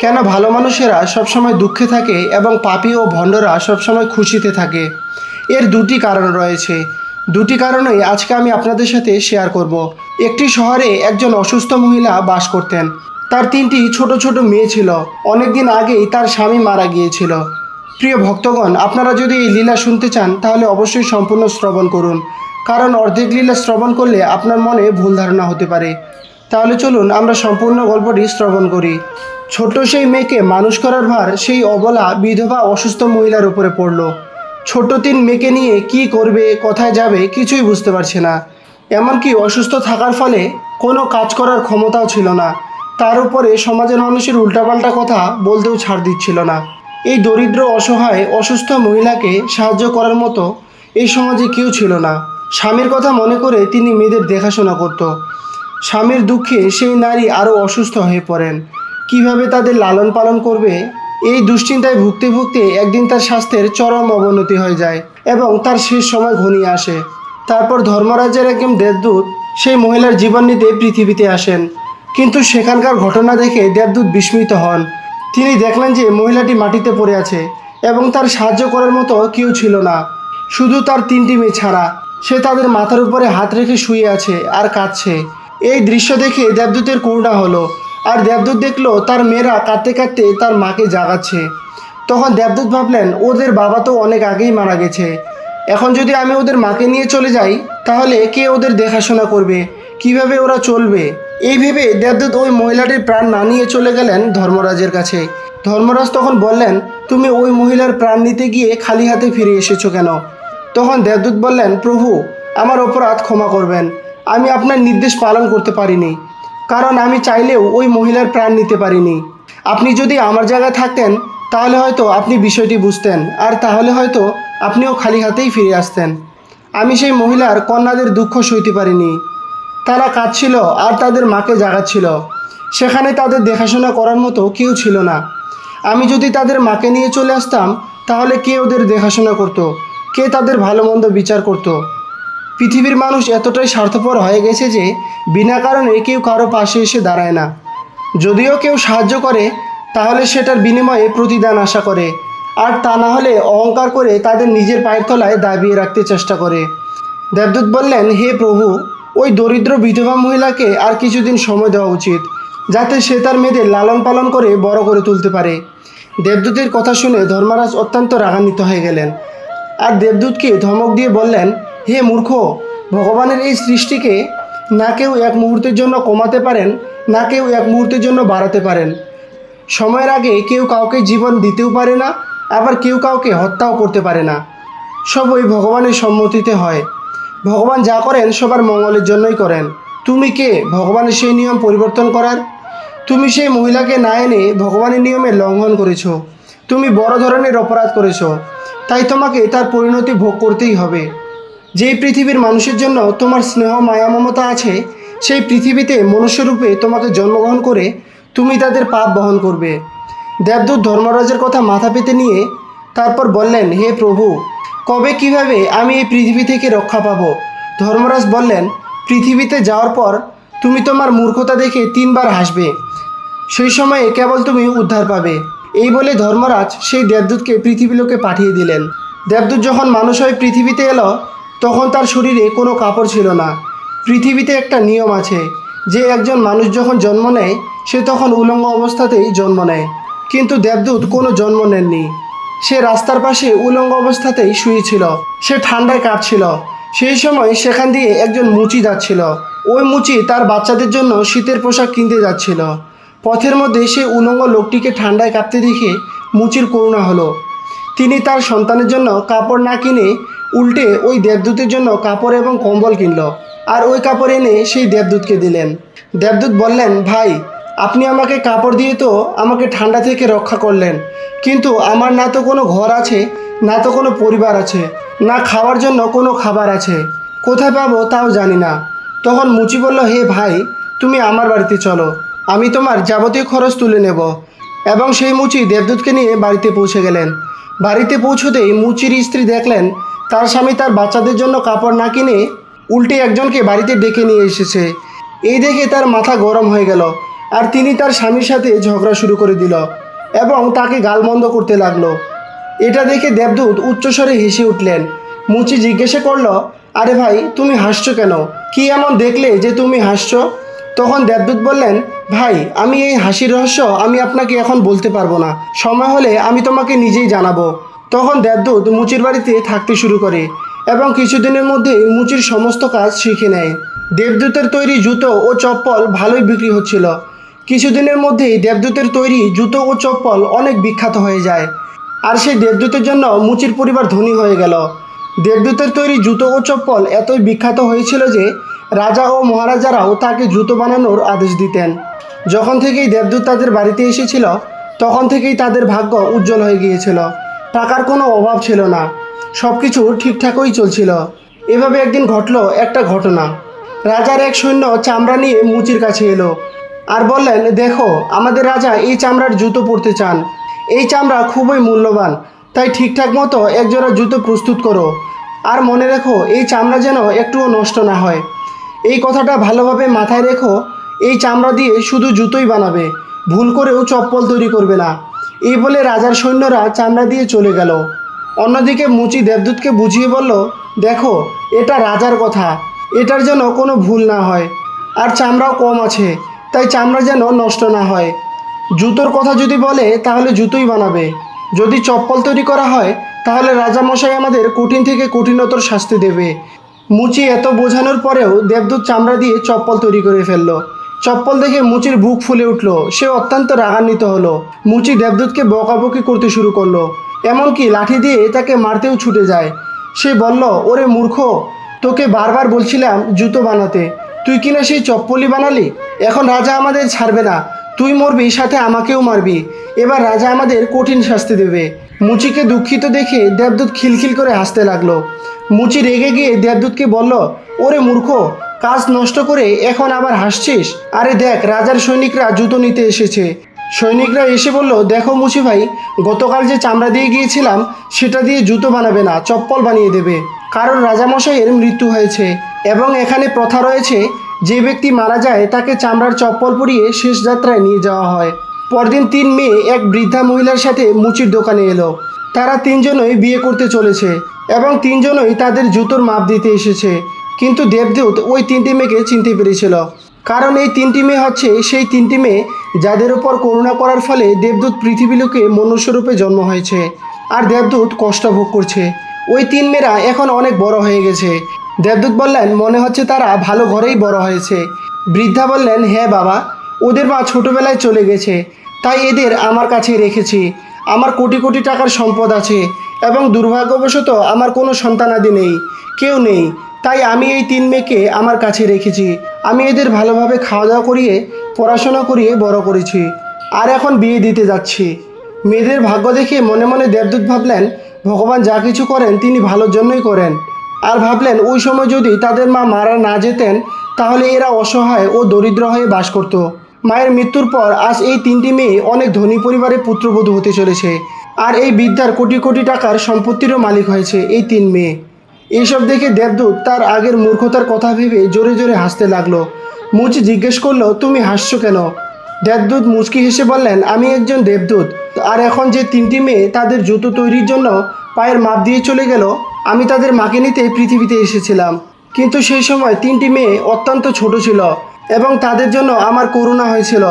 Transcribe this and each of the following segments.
কেন ভালো মানুষেরা সবসময় দুঃখে থাকে এবং পাপী ও ভণ্ডরা সবসময় খুশিতে থাকে? এর দুটি কারণ রয়েছে। দুটি কারণেই আজকে আমি আপনাদের সাথে শেয়ার করব। একটি শহরে একজন অসুস্থ মহিলা বাস করতেন। তার তিনটি ছোট ছোট মেয়ে ছিল। অনেকদিন আগেই তার স্বামী মারা গিয়েছিল। প্রিয় ভক্তগণ, আপনারা যদি এই লীলা শুনতে চান, তাহলে অবশ্যই সম্পূর্ণ শ্রবণ করুন। কারণ অর্ধেক লীলা শ্রবণ করলে আপনার মনে ভুল ধারণা হতে পারে। তাহলে চলুন আমরা সম্পূর্ণ গল্পটি শ্রবণ করি। ছোট্ট সেই মেয়েকে মানুষ করার ভার সেই অবলা বিধবা অসুস্থ মহিলার উপরে পড়ল। ছোট্ট তিন মেয়েকে নিয়ে কি করবে, কোথায় যাবে কিছুই বুঝতে পারছে না। এমনকি অসুস্থ থাকার ফলে কোনো কাজ করার ক্ষমতাও ছিল না। তার উপরে সমাজের মানুষের উল্টাপাল্টা কথা বলতেও ছাড় দিচ্ছিল না। এই দরিদ্র, অসহায়, অসুস্থ মহিলাকে সাহায্য করার মতো এই সমাজে কেউ ছিল না। স্বামীর কথা মনে করে তিনি মেয়েদের দেখাশোনা করত। স্বামীর দুঃখে সেই নারী আরও অসুস্থ হয়ে পড়েন। কীভাবে তাদের লালন পালন করবে? এই দুশ্চিন্তায় ভুগতে ভুগতে একদিন তার স্বাস্থ্যের চরম অবনতি হয়ে যায় এবং তার শেষ সময় ঘনিয়ে আসে। তারপর ধর্মরাজের একজন দেবদূত সেই মহিলার জীবন নিতে পৃথিবীতে আসেন। কিন্তু সেখানকার ঘটনা দেখে দেবদূত বিস্মিত হন। তিনি দেখলেন যে মহিলাটি মাটিতে পড়ে আছে এবং তার সাহায্য করার মতো কেউ ছিল না। শুধু তার তিনটি মেয়ে ছাড়া। সে তাদের মাথার উপরে হাত রেখে শুয়ে আছে আর কাঁদছে। এই দৃশ্য দেখে দেবদূতের করুণা হলো? আর দেবদূত দেখল, তার মেয়েরা কাঁদতে কাঁদতে তার মাকে জাগাচ্ছে। তখন দেবদূত ভাবলেন, ওদের বাবা তো অনেক আগেই মারা গেছে। এখন যদি আমি ওদের মাকে নিয়ে চলে যাই, তাহলে কে ওদের দেখাশোনা করবে? কীভাবে ওরা চলবে? এই ভেবে দেবদূত ওই মহিলাটির প্রাণ না নিয়ে চলে গেলেন ধর্মরাজের কাছে। ধর্মরাজ তখন বললেন, তুমি ওই মহিলার প্রাণ নিতে গিয়ে খালি হাতে ফিরে এসেছ কেন? তখন দেবদূত বললেন, প্রভু, আমার অপরাধ ক্ষমা করবেন। আমি আপনার নির্দেশ পালন করতে পারিনি, কারণ আমি চাইলেও ওই মহিলার প্রাণ নিতে পারিনি। আপনি যদি আমার জায়গায় থাকতেন, তাহলে হয়তো আপনি বিষয়টি বুঝতেন, আর তাহলে হয়তো আপনিও খালি হাতেই ফিরে আসতেন। আমি সেই মহিলার কন্যাদের দুঃখ সইতে পারিনি। তারা কাঁদছিল, আর তাদের মাকে জাগাচ্ছিল। সেখানে তাদের দেখাশোনা করার মতো কেউ ছিল না। আমি যদি তাদের মাকে নিয়ে চলে আসতাম, তাহলে কে ওদের দেখাশোনা করতো? কে তাদের ভালো মন্দ বিচার করতো? পৃথিবীর মানুষ এতটাই স্বার্থপর হয়ে গেছে যে বিনা কারণে কেউ কারও পাশে এসে দাঁড়ায় না। যদিও কেউ সাহায্য করে, তাহলে সেটার বিনিময়ে প্রতিদান আশা করে। আর তা না হলে অহংকার করে তাদের নিজের পায়ের তলায় দাবিয়ে রাখতে চেষ্টা করে। দেবদূত বললেন, হে প্রভু, ওই দরিদ্র বিধবা মহিলাকে আর কিছুদিন সময় দেওয়া উচিত, যাতে সে তার মেয়েদের লালন পালন করে বড় করে তুলতে পারে। দেবদূতের কথা শুনে ধর্মরাজ অত্যন্ত রাগান্বিত হয়ে গেলেন। আর দেবদূতকে ধমক দিয়ে বললেন হে মূর্খ, ভগবানের এই সৃষ্টিকে না কেউ এক মুহূর্তের জন্য কমাতে পারেন, না কেউ এক মুহূর্তের জন্য বাড়াতে পারেন। সময়ের আগে কেউ কাউকে জীবন দিতেও পারে না, আবার কেউ কাউকে হত্যাও করতে পারে না। সবই ভগবানের সম্মতিতে হয়। ভগবান যা করেন সবার মঙ্গলের জন্যই করেন। তুমি কে? ভগবানের সেই নিয়ম পরিবর্তন করার? তুমি সেই মহিলাকে না এনে ভগবানের নিয়মে লঙ্ঘন করেছ। তুমি বড় ধরনের অপরাধ করেছ। তাই তোমাকে তার পরিণতি ভোগ করতেই হবে। যেই পৃথিবীর মানুষের জন্য তোমার স্নেহ, মায়া, মমতা আছে, সেই পৃথিবীতে মনুষ্যরূপে তোমাকে জন্মগ্রহণ করে তুমি তাদের পাপ বহন করবে। দেবদূত ধর্মরাজের কথা মাথা পেতে নিয়ে তারপর বললেন, হে প্রভু, কবে, কীভাবে আমি এই পৃথিবী থেকে রক্ষা পাবো? ধর্মরাজ বললেন, পৃথিবীতে যাওয়ার পর তুমি তোমার মূর্খতা দেখে তিনবার হাসবে। সেই সময়ে কেবল তুমি উদ্ধার পাবে। এই বলে ধর্মরাজ সেই দেবদূতকে পৃথিবীলোকে পাঠিয়ে দিলেন। দেবদূত যখন মানুষ হয়ে পৃথিবীতে এলো তখন তার শরীরে কোনো কাপড় ছিল না। পৃথিবীতে একটা নিয়ম আছে, যে একজন মানুষ যখন জন্ম নেয়, সে তখন উলঙ্গ অবস্থাতেই জন্ম নেয়। কিন্তু দেবদূত কোনো জন্ম নেননি। সে রাস্তার পাশে উলঙ্গ অবস্থাতেই শুয়েছিল সে ঠান্ডায় কাঁপছিল সেই সময় সেখান দিয়ে একজন মুচি যাচ্ছিল। ওই মুচি তার বাচ্চাদের জন্য শীতের পোশাক কিনতে যাচ্ছিল। পথের মধ্যে সে উলঙ্গ লোকটিকে ঠান্ডায় কাঁপতে দেখে মুচির করুণা হলো। তিনি তার সন্তানের জন্য কাপড় না কিনে উল্টে ওই দেবদূতের জন্য কাপড় এবং কম্বল কিনল। আর ওই কাপড় এনে সেই দেবদূতকে দিলেন। দেবদূত বললেন, ভাই, আপনি আমাকে কাপড় দিয়ে তো আমাকে ঠান্ডা থেকে রক্ষা করলেন। কিন্তু আমার না তো কোনো ঘর আছে, না তো কোনো পরিবার আছে, না খাওয়ার জন্য কোনো খাবার আছে। কোথায় পাবো তাও জানি না। তখন মুচি বলল, হে ভাই, তুমি আমার বাড়িতে চলো। আমি তোমার যাবতীয় খরচ তুলে নেব। এবং সেই মুচি দেবদূতকে নিয়ে বাড়িতে পৌঁছে গেলেন। বাড়িতে পৌঁছতেই মুচির স্ত্রী দেখলেন তার স্বামী তার বাচ্চাদের জন্য কাপড় না কিনে উল্টে একজনকে বাড়িতে ডেকে নিয়ে এসেছে। এই দেখে তার মাথা গরম হয়ে গেল আর তিনি তার স্বামীর সাথে ঝগড়া শুরু করে দিল এবং তাকে গালমন্দ করতে লাগল। এটা দেখে দেবদূত উচ্চস্বরে হেসে উঠলেন। মুচি জিজ্ঞাসা করল, আরে ভাই, তুমি হাসছো কেন? কি এমন দেখলে যে তুমি হাসছো? তখন দেবদূত বললেন, ভাই, আমি এই হাসির রহস্য আমি আপনাকে এখন বলতে পারব না। সময় হলে আমি তোমাকে নিজেই জানাব। তখন দেবদূত মুচির বাড়িতে থাকতে শুরু করে এবং কিছুদিনের মধ্যে মুচির সমস্ত কাজ শিখে নেয়। দেবদূতের তৈরি জুতো ও চপ্পল ভালোই বিক্রি হচ্ছিল। কিছুদিনের মধ্যেই দেবদূতের তৈরি জুতো ও চপ্পল অনেক বিখ্যাত হয়ে যায়। আর সেই দেবদূতের জন্য মুচির পরিবার ধনী হয়ে গেল। দেবদূতের তৈরি জুতো ও চপ্পল এতই বিখ্যাত হয়েছিল যে রাজা ও মহারাজারাও তাকে জুতো বানানোর আদেশ দিতেন। যখন থেকেই দেবদূত তাদের বাড়িতে এসেছিল, তখন থেকেই তাদের ভাগ্য উজ্জ্বল হয়ে গিয়েছিল। টাকার কোনো অভাব ছিল না। সব কিছু ঠিকঠাকই চলছিল। এভাবে একদিন ঘটলো একটা ঘটনা। রাজার এক সৈন্য চামড়া নিয়ে মুচির কাছে এলো আর বললেন, দেখো, আমাদের রাজা এই চামড়ার জুতো পরতে চান। এই চামড়া খুবই মূল্যবান, তাই ঠিকঠাক মতো একজোড়া জুতো প্রস্তুত করো। আর মনে রেখো, এই চামড়া যেন একটুও নষ্ট না হয়। এই কথাটা ভালোভাবে মাথায় রেখো, এই চামড়া দিয়ে শুধু জুতোই বানাবে। ভুল করেও চপ্পল তৈরি করবে না। এই বলে রাজার সৈন্যরা চামড়া দিয়ে চলে গেল। অন্যদিকে মুচি দেবদূতকে বুঝিয়ে বলল, দেখো, এটা রাজার কথা। এটার যেন কোনো ভুল না হয়। আর চামড়াও কম আছে, তাই চামড়া যেন নষ্ট না হয়। জুতোর কথা যদি বলে, তাহলে জুতোই বানাবে। যদি চপ্পল তৈরি করা হয়, তাহলে রাজামশাই আমাদের কঠিন থেকে কঠিনতর শাস্তি দেবে। মুচি এত বোঝানোর পরেও দেবদূত চামড়া দিয়ে চপ্পল তৈরি করে ফেলল। চপ্পল দেখে মুচির বুক ফুলে উঠল। সে অত্যন্ত রাগান্বিত হলো। মুচি দেবদূতকে বকাবকি করতে শুরু করল। এমনকি লাঠি দিয়ে তাকে মারতেও ছুটে যায়। সে বলল, ওরে মূর্খ, তোকে বারবার বলছিলাম জুতো বানাতে। তুই কিনা সেই চপ্পলই বানালি? এখন রাজা আমাদের ছাড়বে না। তুই মরবি, সাথে আমাকেও মারবি। এবার রাজা আমাদের কঠিন শাস্তি দেবে। মুচিকে দুঃখিত দেখে দেবদূত খিলখিল করে হাসতে লাগল। মুচি রেগে গিয়ে দেবদূতকে বলল, ওরে মূর্খ কাজ নষ্ট করে এখন আবার হাসছিস? আরে দেখ, রাজার সৈনিকরা জুতো নিতে এসেছে। সৈনিকরা এসে বলল, দেখো মুচি ভাই, গতকাল যে চামড়া দিয়ে গিয়েছিলাম, সেটা দিয়ে জুতো বানাবে না, চপ্পল বানিয়ে দেবে। কারণ রাজামশাইয়ের মৃত্যু হয়েছে এবং এখানে প্রথা রয়েছে, যে ব্যক্তি মারা যায়, তাকে চামড়ার চপ্পল পরিয়ে শেষ যাত্রায় নিয়ে যাওয়া হয়। পরদিন তিন মেয়ে এক বৃদ্ধা মহিলার সাথে মুচির দোকানে এলো। তারা তিনজনই বিয়ে করতে চলেছে এবং তিনজনই তাদের জুতোর মাপ দিতে এসেছে। কিন্তু দেবদূত ওই তিনটি মেয়েকে চিনতে পেরেছিল। কারণ এই তিনটি মেয়ে হচ্ছে সেই তিনটি মেয়ে যাদের উপর করুণা করার ফলে দেবদূত পৃথিবী পৃথিবীলোকে মনুষ্যরূপে জন্ম হয়েছে আর দেবদূত কষ্ট ভোগ করছে। ওই তিন মেয়েরা এখন অনেক বড় হয়ে গেছে। দেবদূত বললেন, মনে হচ্ছে তারা ভালো ঘরেই বড় হয়েছে। বৃদ্ধা বললেন হ্যাঁ বাবা, ওদের মা ছোটোবেলায় চলে গেছে, তাই এদের আমার কাছে রেখেছি। আমার কোটি কোটি টাকার সম্পদ আছে এবং দুর্ভাগ্যবশত আমার কোনো সন্তানাদি নেই, কেউ নেই। তাই আমি এই তিন মেয়েকে আমার কাছে রেখেছি। আমি এদের ভালোভাবে খাওয়া দাওয়া করিয়ে, পড়াশোনা করিয়ে বড় করেছি। আর এখন বিয়ে দিতে যাচ্ছি। মেয়েদের ভাগ্য দেখে মনে মনে দেবদূত ভাবলেন, ভগবান যা কিছু করেন, তিনি ভালোর জন্যই করেন। আর ভাবলেন, ওই সময় যদি তাদের মা মারা না যেতেন, তাহলে এরা অসহায় ও দরিদ্র হয়ে বাস করত। মায়ের মৃত্যুর পর আজ এই তিনটি মেয়ে অনেক ধনী পরিবারে পুত্রবধূ হতে চলেছে। আর এই বিদ্যার কোটি কোটি টাকার সম্পত্তিরও মালিক হয়েছে এই তিন মেয়ে। এইসব দেখে দেবদূত তার আগের মূর্খতার কথা ভেবে জোরে জোরে হাসতে লাগল। মুচি জিজ্ঞেস করল, তুমি হাসছো কেন? দেবদূত মুচকি হেসে বললেন, আমি একজন দেবদূত। আর এখন যে তিনটি মেয়ে তাদের জুতো তৈরির জন্য পায়ের মাপ দিয়ে চলে গেল, আমি তাদের মাকে নিতে পৃথিবীতে এসেছিলাম। কিন্তু সেই সময় তিনটি মেয়ে অত্যন্ত ছোট ছিল এবং তাদের জন্য আমার করুণা হয়েছিল,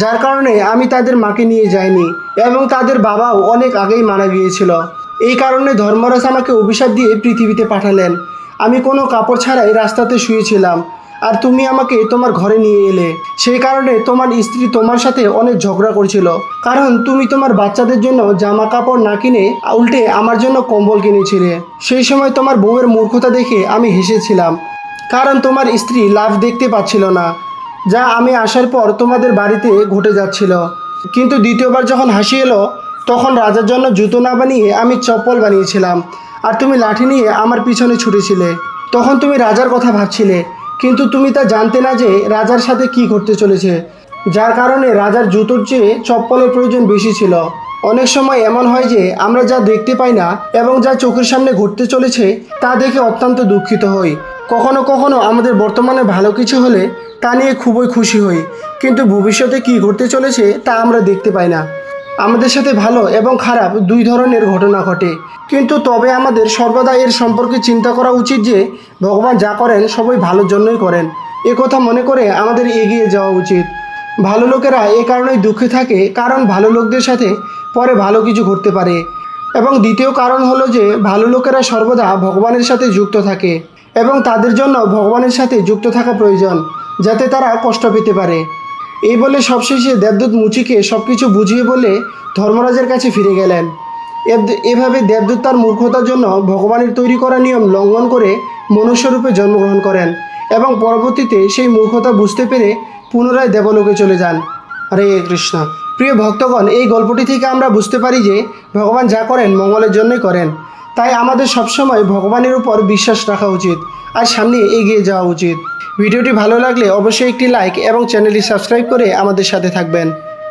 যার কারণে আমি তাদের মাকে নিয়ে যাইনি এবং তাদের বাবাও অনেক আগেই মারা গিয়েছিল। এই কারণে ধর্মরাজ আমাকে অভিশাপ দিয়ে পৃথিবীতে পাঠালেন। আমি কোনো কাপড় ছাড়াই রাস্তাতে শুয়েছিলাম। আর তুমি আমাকে তোমার ঘরে নিয়ে এলে। সেই কারণে তোমার স্ত্রী তোমার সাথে অনেক ঝগড়া করছিল। কারণ তুমি তোমার বাচ্চাদের জন্য জামা কাপড় না কিনে উল্টে আমার জন্য কম্বল কিনেছিলে। সেই সময় তোমার বউয়ের মূর্খতা দেখে আমি হেসেছিলাম। কারণ তোমার স্ত্রী লাভ দেখতে পাচ্ছিল না, যা আমি আসার পর তোমাদের বাড়িতে ঘটে যাচ্ছিল। কিন্তু দ্বিতীয়বার যখন হাসি এলো তখন রাজার জন্য জুতো না বানিয়ে আমি চপ্পল বানিয়েছিলাম। আর তুমি লাঠি নিয়ে আমার পিছনে ছুটেছিলে। তখন তুমি রাজার কথা ভাবছিলে। কিন্তু তুমি তা জানতে না যে রাজার সাথে কি ঘটতে চলেছে। যার কারণে রাজার জুতোর চেয়ে চপ্পলের প্রয়োজন বেশি ছিল। অনেক সময় এমন হয় যে আমরা যা দেখতে পাই না এবং যা চোখের সামনে ঘটতে চলেছে তা দেখে অত্যন্ত দুঃখিত হই। কখনো কখনো আমাদের বর্তমানে ভালো কিছু হলে তা নিয়ে খুবই খুশি হই। কিন্তু ভবিষ্যতে কী ঘটতে চলেছে তা আমরা দেখতে পাই না। আমাদের সাথে ভালো এবং খারাপ দুই ধরনের ঘটনা ঘটে। কিন্তু তবে আমাদের সর্বদা এর সম্পর্কে চিন্তা করা উচিত যে, ভগবান যা করেন সবই ভালোর জন্যই করেন। এ কথা মনে করে আমাদের এগিয়ে যাওয়া উচিত। ভালো লোকেরা এ কারণেই দুঃখে থাকে, কারণ ভালো লোকদের সাথে পরে ভালো কিছু ঘটতে পারে। এবং দ্বিতীয় কারণ হলো যে, ভালো লোকেরা সর্বদা ভগবানের সাথে যুক্ত থাকে এবং তাদের জন্য ভগবানের সাথে যুক্ত থাকা প্রয়োজন, যাতে তারা কষ্ট পেতে পারে। এই বলে সবশেষে দেবদূত মুচিকে সব কিছু বুঝিয়ে বলে ধর্মরাজের কাছে ফিরে গেলেন। এভাবে দেবদূত তার মূর্খতার জন্য ভগবানের তৈরি করা নিয়ম লঙ্ঘন করে মনুষ্যরূপে জন্মগ্রহণ করেন এবং পরবর্তীতে সেই মূর্খতা বুঝতে পেরে পুনরায় দেবলোকে চলে যান। হরে কৃষ্ণ। প্রিয় ভক্তগণ, এই গল্পটি থেকে আমরা বুঝতে পারি যে ভগবান যা করেন মঙ্গলের জন্যই করেন। তাই আমাদের সবসময় ভগবানের উপর বিশ্বাস রাখা উচিত। আর সামনে এগিয়ে যাওয়া উচিত। ভিডিওটি ভালো লাগলে অবশ্যই একটি লাইক এবং চ্যানেলটি সাবস্ক্রাইব করে আমাদের সাথে থাকবেন।